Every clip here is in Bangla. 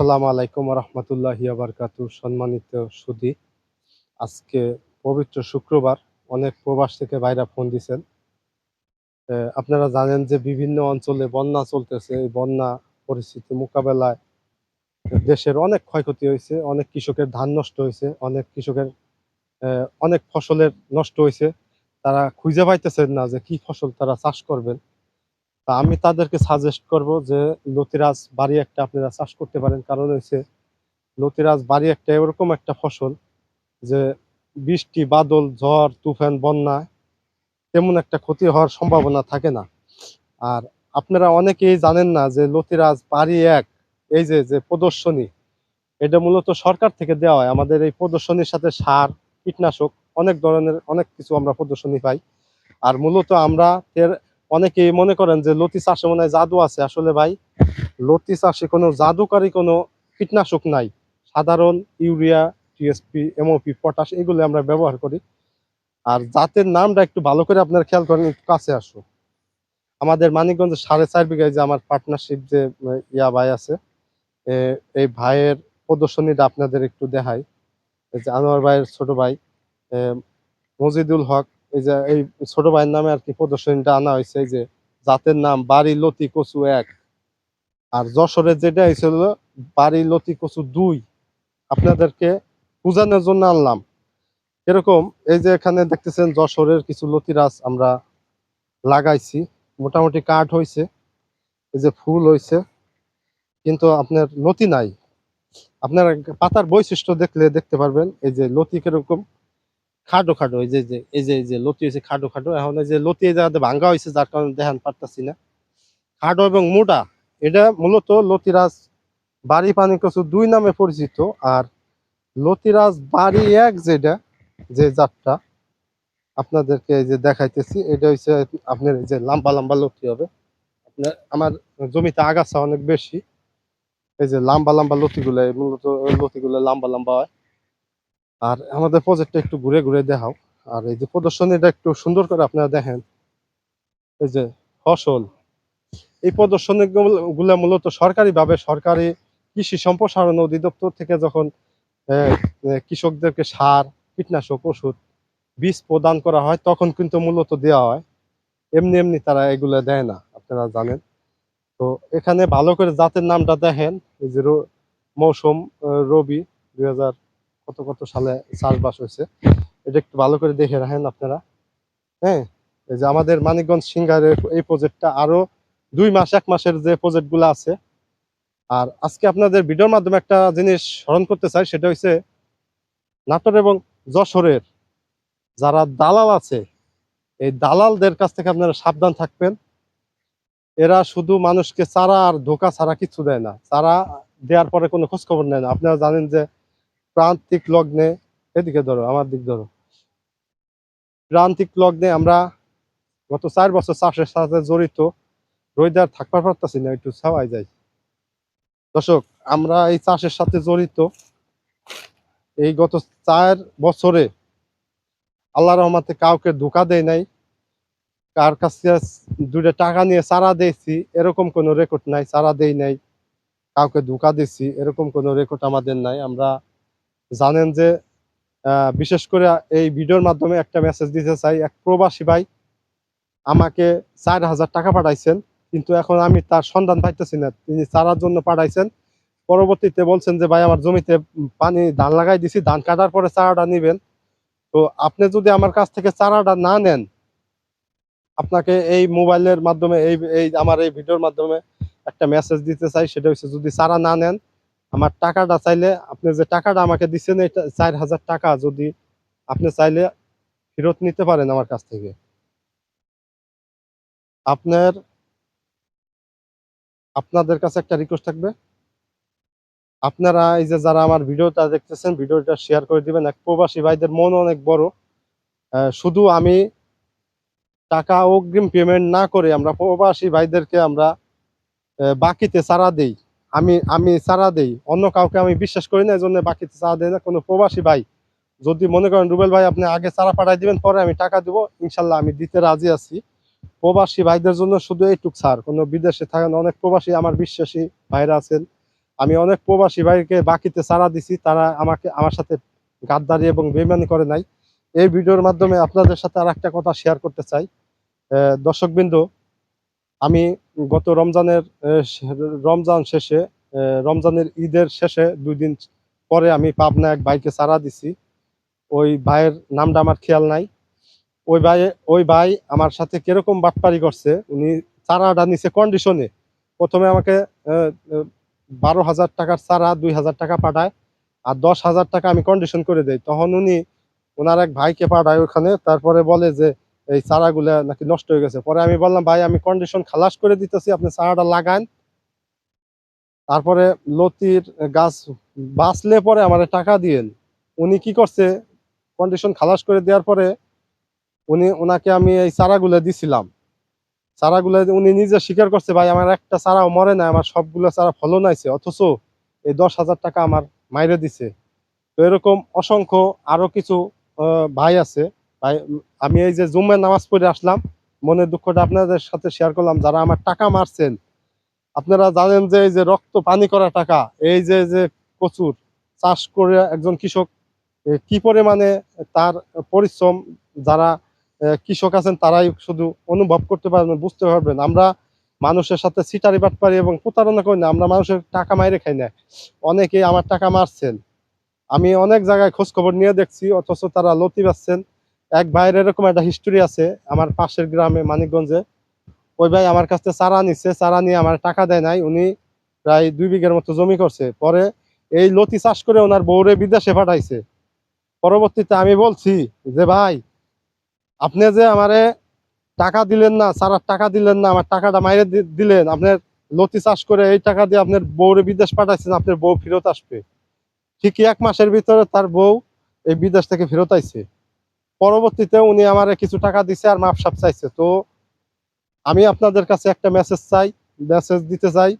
আসসালামু আলাইকুম রহমতুল্লাহি আবরকাতু সম্মানিত সুদী, আজকে পবিত্র শুক্রবার, অনেক প্রবাস থেকে বাইরা ফোন দিছেন। আপনারা জানেন যে বিভিন্ন অঞ্চলে বন্যা চলতেছে। এই বন্যা পরিস্থিতি মোকাবেলায় দেশের অনেক ক্ষয়ক্ষতি হয়েছে, অনেক কৃষকের ধান নষ্ট হয়েছে, অনেক কৃষকের অনেক ফসলের নষ্ট হয়েছে। তারা খুঁজে পাইতেছেন না যে কি ফসল তারা চাষ করবেন। আমি তাদেরকে সাজেস্ট করব যে, লতিরাজ বাড়ি একটা আপনারা চাষ করতে পারেন। কারণ হচ্ছে লতিরাজ বাড়ি একটা এরকম একটা ফসল যে, বৃষ্টি, বাদল, ঝড়, তুফান, বন্যা তেমন একটা ক্ষতি হওয়ার সম্ভাবনা থাকে না। আর আপনারা অনেকেই জানেন না যে, লতিরাজ বাড়ি এক, এই যে যে প্রদর্শনী, এটা মূলত সরকার থেকে দেওয়া হয়। আমাদের এই প্রদর্শনীর সাথে সার, কীটনাশক, অনেক ধরনের অনেক কিছু আমরা প্রদর্শনী পাই। আর মূলত আমরা অনেকেই মনে করেন যে লতি চাষে মনে হয় জাদু আছে। আসলে ভাই, লতি চাষে কোনো জাদুকারী কোনো কীটনাশক নাই। সাধারণ ইউরিয়া, টিএসপি, এমওপি, পটাশ এগুলো আমরা ব্যবহার করি। আর জাতের নামটা একটু ভালো করে আপনার খেয়াল করেন, একটু কাছে আসো। আমাদের মানিকগঞ্জে সাড়ে চার বিঘায় যে আমার পার্টনারশিপ যে ইয়া ভাই আছে এই ভাইয়ের প্রদর্শনীটা আপনাদের একটু দেখাই। যে আনোয়ার ভাইয়ের ছোট ভাই মজিদুল হক এই যে, এই ছোট ভাইয়ের নামে আর কি প্রদর্শনীটা আনা হয়েছে, এই যে জাতের নাম বাড়ি লতি কচু এক। আর যশোরের যেটা হয়েছিল বাড়ি লতি কচু দুই। আপনাদেরকে বোঝানোর জন্য আনলাম। এরকম, এই যে এখানে দেখতেছেন যশোরের কিছু লতিরাজ আমরা লাগাইছি। মোটামুটি কাঠ হয়েছে, এই যে ফুল হয়েছে, কিন্তু আপনার লতি নাই। আপনার পাতার বৈশিষ্ট্য দেখলে দেখতে পারবেন, এই যে লতি কীরকম। খাটো খাটো, এই যে এই যে এই যে লতি হয়েছে খাটো খাটো, এখন এই যে লতি জায়গাতে ভাঙ্গা হয়েছে যার কারণে দেখান পারতাছি না। খাটো এবং মোটা, এটা মূলত লতিরাজ বাড়ি পানি কচু দুই নামে পরিচিত, আর লতিরাজ বাড়ি এক যেটা, যে জাতটা, আপনাদেরকে এই যে দেখাইতেছি, এটা হচ্ছে আপনার এই যে লম্বা লম্বা লতি হবে। আপনার, আমার জমিতে আগাছা অনেক বেশি, এই যে লম্বা লম্বা লতিগুলো মূলত লতিগুলো লম্বা লম্বা হয়। আর আমাদের প্রজেক্টটা একটু ঘুরে ঘুরে দেখাও। আর এই যে প্রদর্শনীটা একটু সুন্দর করে আপনারা দেখেন। এই যে ফসল। এই প্রদর্শনীগুলো মূলত সরকারি ভাবে সরকারি কৃষি সম্প্রসারণ অধিদপ্তর থেকে যখন কৃষকদেরকে সার, কীটনাশক, ওষুধ, বীজ প্রদান করা হয়, তখন কিন্তু মূলত দেওয়া হয়। এমনি এমনি তারা এগুলো দেয় না, আপনারা জানেন। তো এখানে ভালো করে জাতের নামটা দেখেন। এই যে মৌসুম রবি দুই হাজার কত কত সালে চাষবাস হয়েছে। এটা একটু ভালো করে দেখে রাখেন আপনারা। হ্যাঁ এই যে আমাদের মানিকগঞ্জ সিঙ্গারের এই প্রজেক্টটা আরও দুই মাস, এক মাসের যে প্রজেক্টগুলো আছে। আর আজকে আপনাদের ভিডিওর মাধ্যমে একটা জিনিস স্মরণ করতে চাই, সেটা হচ্ছে নাটোর এবং যশোরের যারা দালাল আছে, এই দালালদের কাছ থেকে আপনারা সাবধান থাকবেন। এরা শুধু মানুষকে চারা আর ধোকা ছাড়া কিছু দেয় না। চারা দেওয়ার পরে কোনো খোঁজ খবর নেয় না। আপনারা জানেন যে প্রান্তিক লগ্নে, এদিকে ধরো, আমার দিক ধরো। প্রান্তিক লগ্নে আমরা গত চার বছর চাষের সাথে জড়িত রোহিদার থাকবার পারতাছি না, একটু ছাওয়াই যাই। দর্শক, আমরা এই চাষের সাথে জড়িত। এই গত চার বছরে আল্লাহ রহমাতে কাউকে ধোকা দেয় নাই, কার কাছে দুইটা টাকা নিয়ে চারা দিয়েছি, এরকম কোনো রেকর্ড নাই, চারা দেই নাই, কাউকে ধোকা দিছি এরকম কোনো রেকর্ড আমাদের নাই। আমরা জানেন যে বিশেষ করে এই ভিডিওর মাধ্যমে একটা মেসেজ দিতে চাই। এক প্রবাসী ভাই আমাকে চার হাজার টাকা পাঠাইছেন, কিন্তু এখন আমি তার সন্ধান পাইতেছি না। তিনি চারার জন্য পাঠাইছেন। পরবর্তীতে বলছেন যে, ভাই, আমার জমিতে পানি, ধান লাগাই দিছি, ধান কাটার পরে চারাটা নিবেন। তো আপনি যদি আমার কাছ থেকে চারাটা না নেন, আপনাকে এই মোবাইলের মাধ্যমে, এই এই, আমার এই ভিডিওর মাধ্যমে একটা মেসেজ দিতে চাই। সেটা হচ্ছে, যদি চারা না নেন আমার টাকাটা চাইলে আপনি যে টাকাটা আমাকে দিচ্ছেন এই টা- চার হাজার টাকা যদি আপনি চাইলে ফেরত নিতে পারেন আমার কাছ থেকে। আপনার, আপনাদের কাছে একটা রিকোয়েস্ট থাকবে। আপনারা এই যে যারা আমার ভিডিওটা দেখতেছেন, ভিডিওটা শেয়ার করে দিবেন। এক প্রবাসী ভাইদের মন অনেক বড়। শুধু আমি টাকা অগ্রিম পেমেন্ট না করে আমরা প্রবাসী ভাইদেরকে আমরা বাকিতে চারা দেই। আমি আমি চারা দেই। অন্য কাউকে আমি বিশ্বাস করি না এই জন্য বাকিতে চারা দেই না। কোনো প্রবাসী ভাই, যদি মনে করেন রুবেল ভাই, আপনি আগে চারা পাঠাই দিবেন, পরে আমি টাকা দিব, ইনশাল্লাহ আমি দিতে রাজি আছি। প্রবাসী ভাইদের জন্য শুধু এইটুক ছাড়। কোনো বিদেশে থাকেন অনেক প্রবাসী আমার বিশ্বাসী ভাইরা আছেন। আমি অনেক প্রবাসী ভাইকে বাকিতে চারা দিছি, তারা আমাকে, আমার সাথে গাদ্দারি এবং বেমানি করে নাই। এই ভিডিওর মাধ্যমে আপনাদের সাথে আর একটা কথা শেয়ার করতে চাই। দর্শকবৃন্দ আমি গত রমজানের রমজান শেষে রমজানের ঈদের শেষে দুই দিন পরে আমি পাবনা এক ভাইকে চারা দিছি। ওই ভাইয়ের নামটা আমার খেয়াল নাই। ওই ভাই ওই ভাই আমার সাথে কীরকম বাটপারি করছে, উনি চারাটা নিছে কন্ডিশনে প্রথমে আমাকে বারো হাজার টাকার চারা দুই হাজার টাকা পাঠায়, আর দশ হাজার টাকা আমি কন্ডিশন করে দেই। তখন উনি ওনার এক ভাইকে পাঠায় ওখানে, তারপরে বলে যে এই চারাগুলা নাকি নষ্ট হয়ে গেছে। পরে আমি বললাম, ভাই, আমি কন্ডিশন খালাস করে দিতেছি, আপনি চারাটা লাগান। তারপরে লতির গাছ বাঁচলে পরে আমার টাকা দিয়েন। উনি কি করছে কন্ডিশন খালাস করে দেওয়ার পরে উনি ওনাকে আমি এই চারাগুলো দিছিলাম। চারাগুলো উনি নিজে স্বীকার করছে, ভাই, আমার একটা চারাও মরে না আমার সবগুলো চারা ফলন আইছে, অথচ এই দশ হাজার টাকা আমার মাইরে দিছে। তো এরকম অসংখ্য আরও কিছু ভাই আছে। আমি এই যে জুম্মের নামাজ পড়ে আসলাম, মনের দুঃখটা আপনাদের সাথে শেয়ার করলাম, যারা আমার টাকা মারছেন, আপনারা জানেন যে এই যে রক্ত পানি করা টাকা, এই যে যে প্রচুর চাষ করে একজন কৃষক কি পরিমাণে তার পরিশ্রম, যারা কৃষক আছেন, তারাই শুধু অনুভব করতে পারবেন, বুঝতে পারবেন। আমরা মানুষের সাথে সিটারি বাটপারি এবং প্রতারণা করি না, আমরা মানুষের টাকা মাইরে খাই না। অনেকে আমার টাকা মারছেন। আমি অনেক জায়গায় খোঁজখবর নিয়ে দেখছি, অথচ তারা লতি পাচ্ছেন এক ভাইয়ের এরকম একটা হিস্টোরি আছে আমার পাশের গ্রামে মানিকগঞ্জে। ওই ভাই আমার কাছ থেকে চারা নিচ্ছে চারা নিয়ে আমার টাকা দেয় নাই। উনি প্রায় দুই বিঘের মতো জমি করছে। পরে এই লতি চাষ করে ওনার বউরে বিদেশে পাঠাইছে। পরবর্তীতে আমি বলছি যে, ভাই, আপনি যে আমারে টাকা দিলেন না সারার টাকা দিলেন না, আমার টাকাটা মাইরে দিলেন, আপনার লতি চাষ করে এই টাকা দিয়ে আপনার বউরে বিদেশ পাঠাইছেন, আপনার বউ ফেরত আসবে। ঠিকই এক মাসের ভিতরে তার বউ এই বিদেশ থেকে ফেরত আইছে। পরবর্তীতে উনি আমারে কিছু টাকা দিছে আর মাপ সাপ চাইছে। তো আমি আপনাদের কাছে একটা মেসেজ চাই মেসেজ দিতে চাই।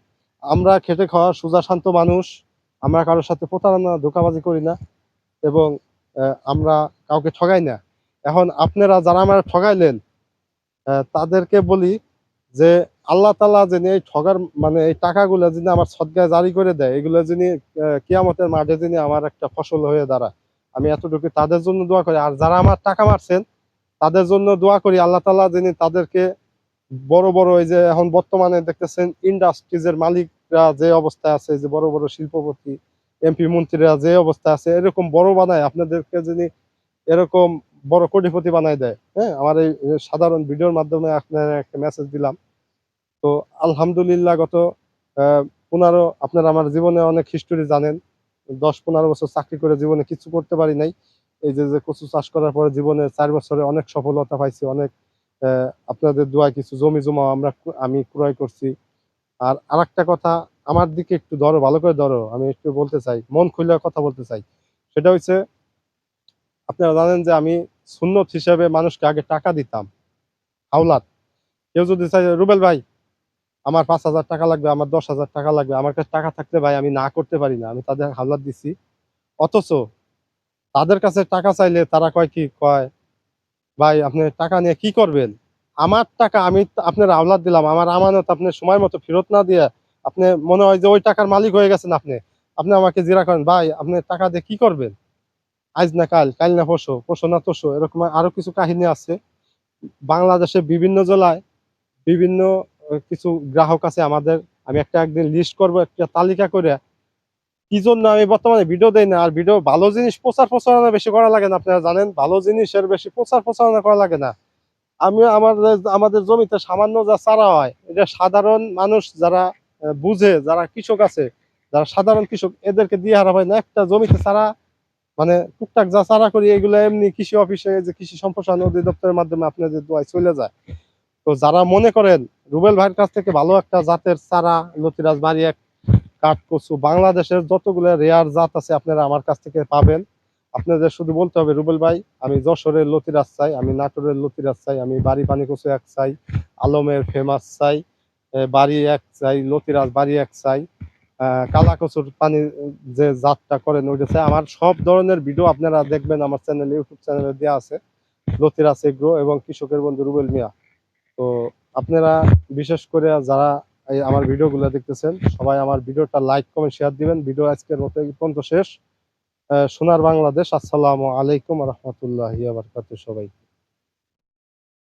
আমরা খেটে খাওয়া সোজা শান্ত মানুষ, আমরা কারোর সাথে প্রতারণা, ধোকাবাজি করি না এবং আমরা কাউকে ঠগাই না। এখন আপনারা যারা আমার ঠগাইলেন তাদেরকে বলি যে আল্লাহ তালা যিনি এই ঠগার মানে এই টাকাগুলো যিনি আমার সদগায় জারি করে দেয়, এগুলো যিনি কিয়ামতের মাঠে যিনি আমার একটা ফসল হয়ে দাঁড়ায়। আমি এতটুকু তাদের জন্য দোয়া করি। আর যারা আমার টাকা মারছেন, তাদের জন্য দোয়া করি আল্লাহ তালা যিনি তাদেরকে বড় বড় এই যে এখন বর্তমানে দেখতেছেন ইন্ডাস্ট্রিজের মালিকরা যে অবস্থায় আছে যে বড় বড় শিল্পপতি, এমপি মন্ত্রীরা যে অবস্থায় আছে, এরকম বড় বানায়, আপনাদেরকে যিনি এরকম বড় কোটিপতি বানায় দেয়। হ্যাঁ আমার এই সাধারণ ভিডিওর মাধ্যমে আপনার একটা মেসেজ দিলাম। তো আলহামদুলিল্লাহ গত পনেরো, আপনারা আমার জীবনে অনেক হিস্টোরি জানেন। দশ পনেরো বছর চাকরি করে জীবনে কিছু করতে পারি নাই। এই যে যে কচু চাষ করার পরে জীবনে চার বছরে অনেক সফলতা পাইছি, অনেক আপনাদের দোয়ায় কিছু জমি জমা আমরা আমি ক্রয় করছি। আর আরেকটা কথা, আমার দিকে একটু ধরো, ভালো করে ধরো, আমি একটু বলতে চাই, মন খুলে কথা বলতে চাই। সেটা হচ্ছে আপনারা জানেন যে আমি সুন্নত হিসেবে মানুষকে আগে টাকা দিতাম, হাওলাত। কেউ যদি চাই রুবেল ভাই আমার পাঁচ হাজার টাকা লাগবে, আমার দশ হাজার টাকা লাগবে, আমার কাছে টাকা থাকলে ভাই আমি না করতে পারি না, আমি তাদের হাওলাত দিছি। অথচ তাদের কাছে টাকা চাইলে তারা কয় কি, কয়, ভাই, আপনি টাকা নিয়ে কি করবেন? আমার টাকা আমি আপনার আওলাদ দিলাম, আমার আমানত আপনি সময় মতো ফেরত না দিয়ে আপনি মনে হয় যে ওই টাকার মালিক হয়ে গেছেন আপনি। আপনি আমাকে জিরা করেন, ভাই, আপনি টাকা দিয়ে কি করবেন? আজ না কাল কাল না পরশু পরশু না তোষো এরকম আরও কিছু কাহিনী আছে। বাংলাদেশের বিভিন্ন জেলায় বিভিন্ন কিছু গ্রাহক আছে আমাদের, আমি একটা একদিন লিস্ট করব, একটা তালিকা করে। কি জন্য আমি বর্তমানে ভিডিও দেই না? আর ভিডিও ভালো জিনিস প্রচার প্রচারণা বেশি করা লাগে না, আপনারা জানেন? ভালো জিনিসের বেশি প্রচার প্রচারণা করা লাগে না। আমি আমাদের আমাদের জমিতে সামান্য যা চারা হয়, এটা সাধারণ মানুষ যারা বুঝে, যারা কৃষক আছে, যারা সাধারণ কৃষক, এদেরকে দিয়ে হারা হয় না। একটা জমিতে চারা মানে টুকটাক যা চারা করি, এগুলো এমনি কৃষি অফিসে যে কৃষি সম্প্রসারণ অধিদপ্তরের মাধ্যমে আপনাদের দোয়ায় চলে যায়। তো যারা মনে করেন রুবেল ভাইয়ের কাছ থেকে ভালো একটা জাতের চারা, লতিরাজ বাড়ি এক কাঠ কচু বাংলাদেশের যতগুলো রেয়ার জাত আছে আপনারা আমার কাছ থেকে পাবেন। আপনাদের শুধু বলতে হবে, রুবেল ভাই, আমি যশোরের লতিরাজ চাই, আমি নাটোরের লতিরাজ চাই, আমি বাড়ি পানি কচু এক চাই, আলমের ফেমাস চাই বাড়ি এক চাই, লতিরাজ বাড়ি এক চাই কালা কচুর পানি যে জাতটা করেন ওইটা চাই। আমার সব ধরনের ভিডিও আপনারা দেখবেন, আমার চ্যানেল ইউটিউব চ্যানেলে দেওয়া আছে, লতিরাজ এগ্রো এবং কৃষকের বন্ধু রুবেল মিয়া। তো আপনারা বিশেষ করে যারা আমার ভিডিওগুলো দেখতেছেন, সবাই আমার ভিডিওটা লাইক কমেন্ট শেয়ার দিবেন। ভিডিও আজকের মতো পর্যন্ত শেষ। সোনার বাংলাদেশ, আসসালামু আলাইকুম রহমতুল্লাহ বারকাত সবাই